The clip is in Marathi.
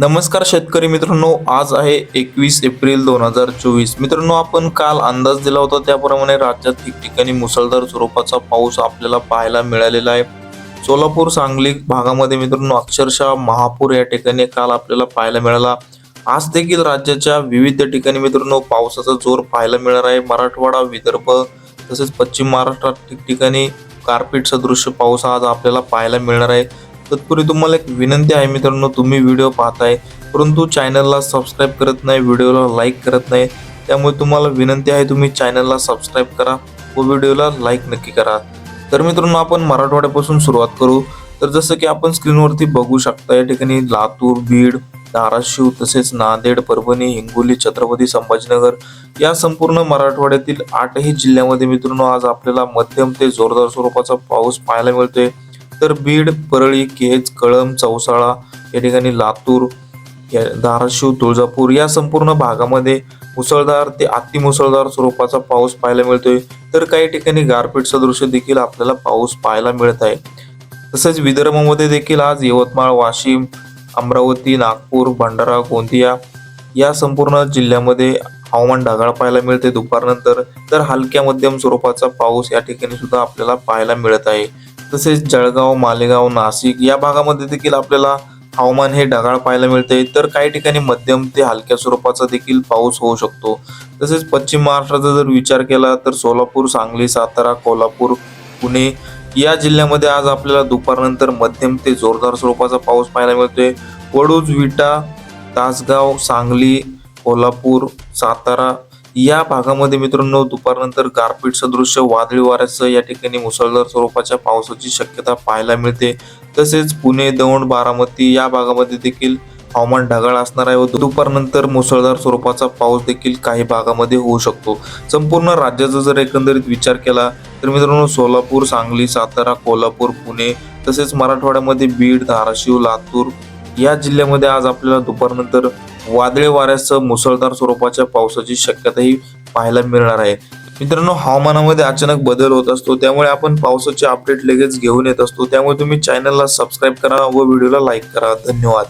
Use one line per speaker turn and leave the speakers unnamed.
नमस्कार शेतकरी मित्रांनो आज आहे एकवीस एप्रिल दोन हजार चोवीस. मित्रांनो आपण काल अंदाज दिला होता त्याप्रमाणे राज्यात ठिकठिकाणी मुसळधार स्वरूपाचा पाऊस आपल्याला पाहायला मिळालेला आहे. सोलापूर सांगली भागामध्ये मित्रांनो अक्षरशः महापूर या ठिकाणी काल आपल्याला पाहायला मिळाला. आज देखील राज्याच्या विविध ठिकाणी मित्रांनो पावसाचा जोर पाहायला मिळणार आहे. मराठवाडा विदर्भ तसेच पश्चिम महाराष्ट्रात ठिकठिकाणी गारपीट सदृश्य पाऊस आज आपल्याला पाहायला मिळणार आहे. तत्पूर्वी तुम्हाला एक विनंती आहे मित्रांनो तुम्ही व्हिडिओ पाहताय परंतु चॅनलला सबस्क्राईब करत नाही व्हिडिओला लाईक करत नाही त्यामुळे तुम्हाला विनंती आहे तुम्ही चॅनलला सबस्क्राईब करा व व्हिडिओला लाईक नक्की करा. तर मित्रांनो आपण मराठवाड्यापासून सुरुवात करू. तर जसं की आपण स्क्रीनवरती बघू शकता या ठिकाणी लातूर बीड धाराशिव तसेच नांदेड परभणी हिंगोली छत्रपती संभाजीनगर या संपूर्ण मराठवाड्यातील आठही जिल्ह्यामध्ये मित्रांनो आज आपल्याला मध्यम ते जोरदार स्वरूपाचा पाऊस पाहायला मिळतोय. तर बीड परळी केज कळंब चौसाळा या ठिकाणी लातूर या धाराशिव तुळजापूर या संपूर्ण भागामध्ये मुसळधार ते अतिमुसळधार स्वरूपाचा पाऊस पाहायला मिळतोय. तर काही ठिकाणी गारपीटचं दृश्य देखील आपल्याला पाऊस पाहायला मिळत आहे. तसेच विदर्भामध्ये देखील आज यवतमाळ वाशिम अमरावती नागपूर भंडारा गोंदिया या संपूर्ण जिल्ह्यामध्ये हवामान ढगाळ पाहायला मिळते दुपारनंतर तर हलक्या मध्यम स्वरूपाचा पाऊस या ठिकाणी सुद्धा आपल्याला पाहायला मिळत आहे. तसेच जळगाव मालेगाव नाशिक या भागामध्ये देखील आपल्याला हवामान हे ढगाळ पाहायला मिळते. तर काही ठिकाणी मध्यम ते हलक्या स्वरूपाचा देखील पाऊस होऊ शकतो. तसेच पश्चिम महाराष्ट्राचा जर विचार केला तर सोलापूर सांगली सातारा कोल्हापूर पुणे या जिल्ह्यामध्ये आज आपल्याला दुपारनंतर मध्यम ते जोरदार स्वरूपाचा पाऊस पाहायला मिळतोय. वडूज विटा तासगाव सांगली कोल्हापूर सातारा या भागामध्ये मित्रांनो दुपारनंतर गारपीट सदृश्य वादळी वाऱ्यासह या ठिकाणी मुसळधार स्वरूपाच्या पावसाची शक्यता पाहायला मिळते. तसेच पुणे दौंड बारामती या भागामध्ये देखील हवामान ढगाळ असणार आहे व दुपारनंतर मुसळधार स्वरूपाचा पाऊस देखील काही भागामध्ये होऊ शकतो. संपूर्ण राज्याचा जर एकंदरीत विचार केला तर मित्रांनो सोलापूर सांगली सातारा कोल्हापूर पुणे तसेच मराठवाड्यामध्ये बीड धाराशिव लातूर या जिल्ह्यामध्ये आज आपल्याला दुपारनंतर वादळी वाऱ्यासह मुसळधार स्वरूपाच्या पावसाची शक्यताही पाहायला मिळणार आहे. मित्रांनो हवामानामध्ये अचानक बदल होत असतो त्यामुळे आपण पावसाचे अपडेट लगेच घेऊन येत असतो. त्यामुळे तुम्ही चॅनलला सबस्क्राईब करा व व्हिडिओला लाईक करा. धन्यवाद.